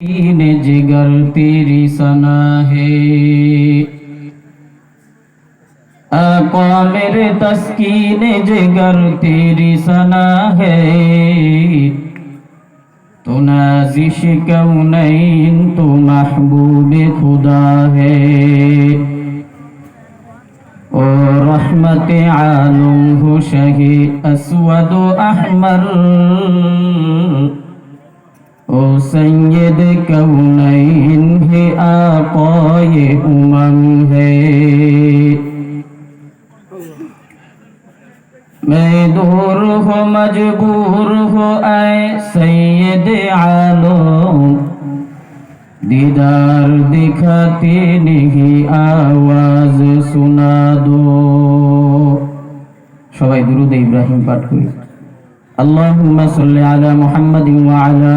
तस्कीन जिगर तेरी सना है आका मेरे तस्कीन जिगर तेरी सना है तो नाजिश कौनैन तो महबूब खुदा है। ओ रहमत आलम हो शहे असवद अहमर। ও সৈয়দ কৌনাইন হে আপয়ে উমম হে میں دور ہو مجبور ہو اے سید عالم دیدار دکھاتی نہیں آواز سنا دو সবাই দুরুদ ইব্রাহিম পাঠ করি اللهم صل على محمد وعلى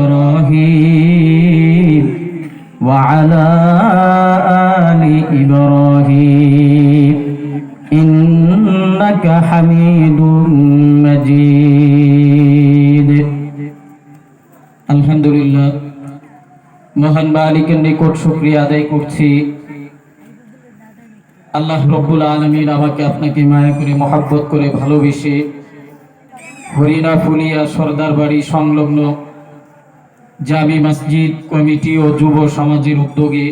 وعلى آل إبراهيم إنك حميد مجيد আলহামদুলিল্লাহ মহান মালিকের নিকট শুক্রিয়া আদায় করছি আল্লাহ রব্বুল আলমিন আমাকে আপনাকে মায়া করে মহাব্বত করে ভালোবেসে হরিণা ফুলিয়া সর্দার বাড়ি সংলগ্ন জামি মসজিদ কমিটি ও যুব সমাজের উদ্যোগে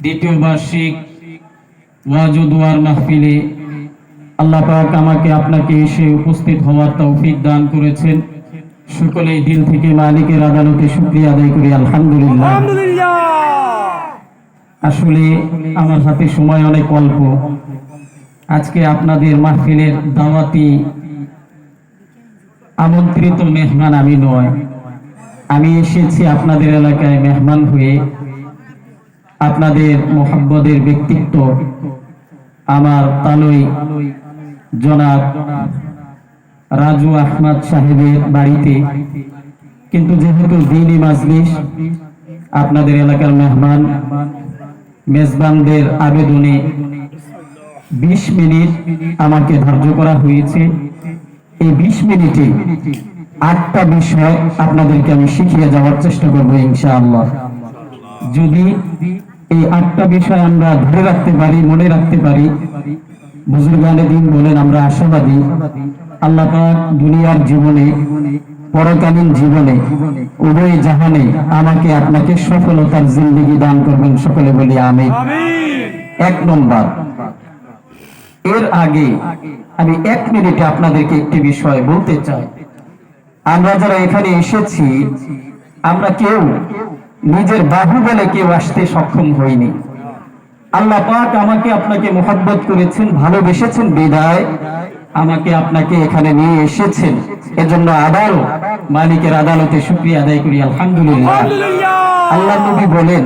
দ্বিতীয় বার্ষিক ওয়াজুদুয়ার মাহফিলে আল্লাহ পাক আমাকে আপনাকে এসে উপস্থিত হওয়ার তৌফিক দান করেছেন। সকলেই দিল থেকে মালিকের আদালতে শুক্রিয়া আদায় করি আলহামদুলিল্লাহ। আসলে আমার হাতে সময় অনেক অল্প। আজকে আপনাদের মাহফিলের দাওয়াতি আমন্ত্রিত মেহমান আমি নয়। আমি এসেছি আপনাদের এলাকায় মেহমান হয়ে। আপনাদের মোহাব্বদের ব্যক্তিত্ব, আমার তালই জনাব রাজু আহমদ সাহেবের বাড়িতে। কিন্তু যেহেতু দিনই মাজলিস, আপনাদের এলাকার মেহমান, মেজবানদের আবেদনে বিশ মিনিট আমাকে ধার্য করা হয়েছে। এই বিশ মিনিটে আটটা বিষয় আপনাদেরকে আমি শিখিয়ে যাওয়ার চেষ্টা করব ইনশাআল্লাহ। যদি এই আটটা বিষয় আমরা ধরে রাখতে পারি মনে রাখতে পারি বুজুর্গানে দিন বলেন আমরা আশাবাদী আল্লাহ পাক দুনিয়ার জীবনে পরকালীন জীবনে উভয় জাহানে আমাকে আপনাকে সফলতার জিন্দগি দান করবেন সকলে বলি আমি এক নম্বর এর আগে আমি এক মিনিটে আপনাদেরকে একটি বিষয় বলতে চাই। আমরা যারা এখানে এসেছি আমরা কেউ নিজের বাহু বলে কেউ আসতে সক্ষম হইনি। আল্লাহ পাক আমাকে আপনাকে মোহাব্বত করেছেন ভালোবেসেছেন বিদায়। আমাকে আপনাকে এখানে নিয়ে এসেছেন। এজন্য আবারও মালিকের আদালতে শুক্রিয়া আদায় করি আলহামদুলিল্লাহ। আল্লাহ নবী বলেন